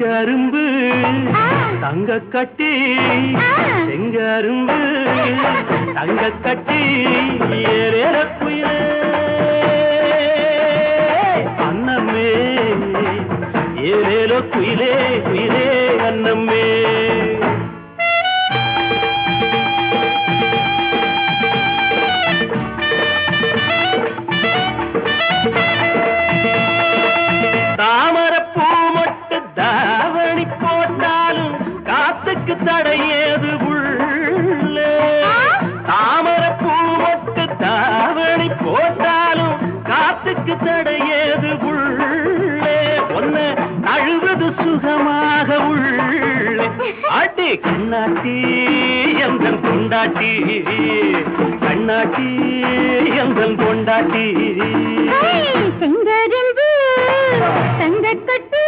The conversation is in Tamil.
கரும்பு தங்க கட்டி செங்கரும்பு தங்க கட்டி ஏறேற குயிலே. அன்னமே ஏறேலோ குயிலே குயிலே அன்னமே தாவணி போட்டாலும் காத்துக்கு தடையேது உள்ளே? தாமரப்பூ மொட்டு தாவணி போட்டாலும் காத்துக்கு தடையேது உள்ளே? ஒன்ன அழுவது சுகமாக உள்ளே. ஆட்டி கண்ணாட்டி எந்தன் கொண்டாட்டி கண்ணாட்டி எந்தன் கொண்டாட்டி செங்கரும்பு தங்கக்கட்டு